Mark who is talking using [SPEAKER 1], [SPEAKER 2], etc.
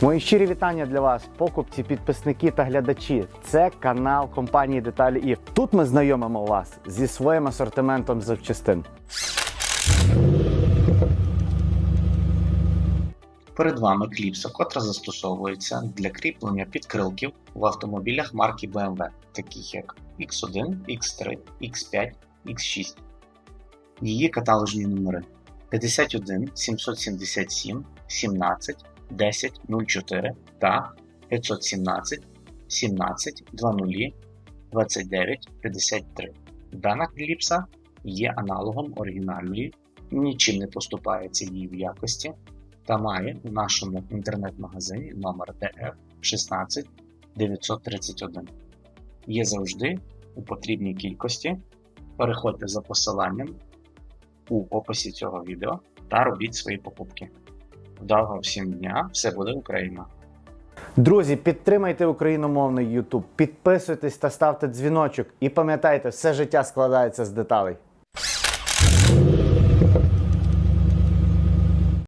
[SPEAKER 1] Мої щирі вітання для вас, покупці, підписники та глядачі. Це канал компанії Деталі ІФ. Тут ми знайомимо вас зі своїм асортиментом запчастин.
[SPEAKER 2] Перед вами кліпса, котра застосовується для кріплення підкрилків в автомобілях марки BMW, таких як X1, X3, X5, X6. Її каталожні номери 51 777 17 10 04 та 517 17 20 29 53. Дана кліпса є аналогом оригінальної, нічим не поступається їй в якості та має у нашому інтернет-магазині номер DF 16 931. Є завжди у потрібній кількості. Переходьте за посиланням у описі цього відео та робіть свої покупки. Вдалого всім дня! Все буде Україна!
[SPEAKER 1] Друзі, підтримайте україномовний YouTube, підписуйтесь та ставте дзвіночок. І пам'ятайте, все життя складається з деталей.